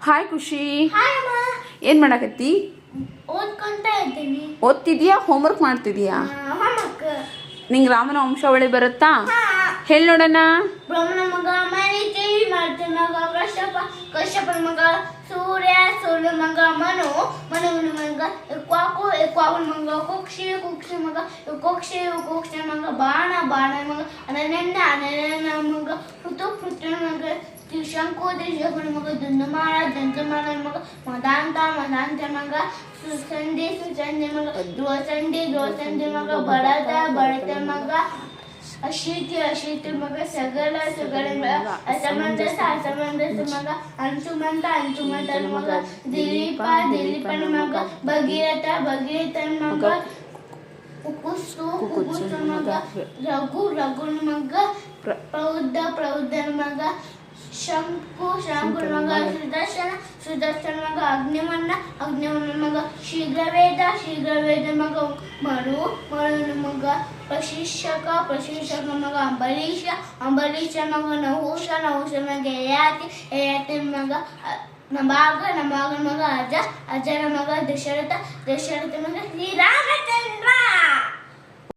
Hi ಖುಷಿ. Hi ಅಮ್ಮ. ಏನು ಮಾಡಕತ್ತಿ? ಓದ್ಕೊಂತ ಇದ್ದೀನಿ. ಓದ್ತಿದ್ಯಾ? ಹೋಮ್ವರ್ಕ್ ಮಾಡ್ತಿದ್ಯಾ? ನಿಂಗೆ ರಾಮನ ವಂಶಾವಳಿ ಬರುತ್ತಾ? ಹೇಳ್ ನೋಡೋಣ ಕಶ್ಯಪನ ಮಗ ಸೂರ್ಯ ಸೂರ್ಯ ಮಗ ಮನು ಮನುವಿನ ಮಗ ಕ್ವಾಕು ಕ್ವಾಕುನ ಮಗ ಕುಕ್ಷಿ ಕುಕ್ಷಿ ಮಗ ಕುಕ್ಷಿ ಕುಕ್ಷಿ ಮಗ ಬಾಣ ಬಾಣ ಮಗ త్రిశంకు త్రిశకుణముగ దుందుమాల జంజమగ మదాంత మదాంతమగ సుసంధి సుచంద్రమగ ద్రోసంధి ద్రోసంధ్రమగ బడత బడతమగ అశీతి అశీతమగ సగల సగలమగ అసమంజస అసమంజసమగ అంశుమంత అంశుమంతమగ దిలీప దిలీపనమగ భగీరథ భగీరథమగ కుకుస్తు కుకుస్తమగ రఘు రఘునమగ ప్రౌద్ధ ప్రౌద్ధనమగ ಶಂಕು ಶಂಕುನ ಮಗ ಸುದರ್ಶನ ಸುದರ್ಶನ ಮಗ ಅಗ್ನಿಮನ್ನ ಅಗ್ನಿಮನ್ನ ಮಗ ಶೀಘ್ರವೇದ ಶೀಘ್ರವೇದ ಮಗ ಮರು ಮರುನ ಮಗ ಪ್ರಶಿಕ್ಷಕ ಪ್ರಶಿಕ್ಷಕ ಮಗ ಅಂಬರೀಷ ಅಂಬರೀಷ ಮಗ ನಹುಷ ನಹುಷ ಮಗ ಯಯಾತಿ ಯಯಾತಿ ಮಗ ನಮಾಗ ನಮಾಗ ಮಗ ಅಜ ಅಜನ ಮಗ ದಶರಥ ದಶರಥ ಮಗ ಶ್ರೀರಾಮಚಂದ್ರ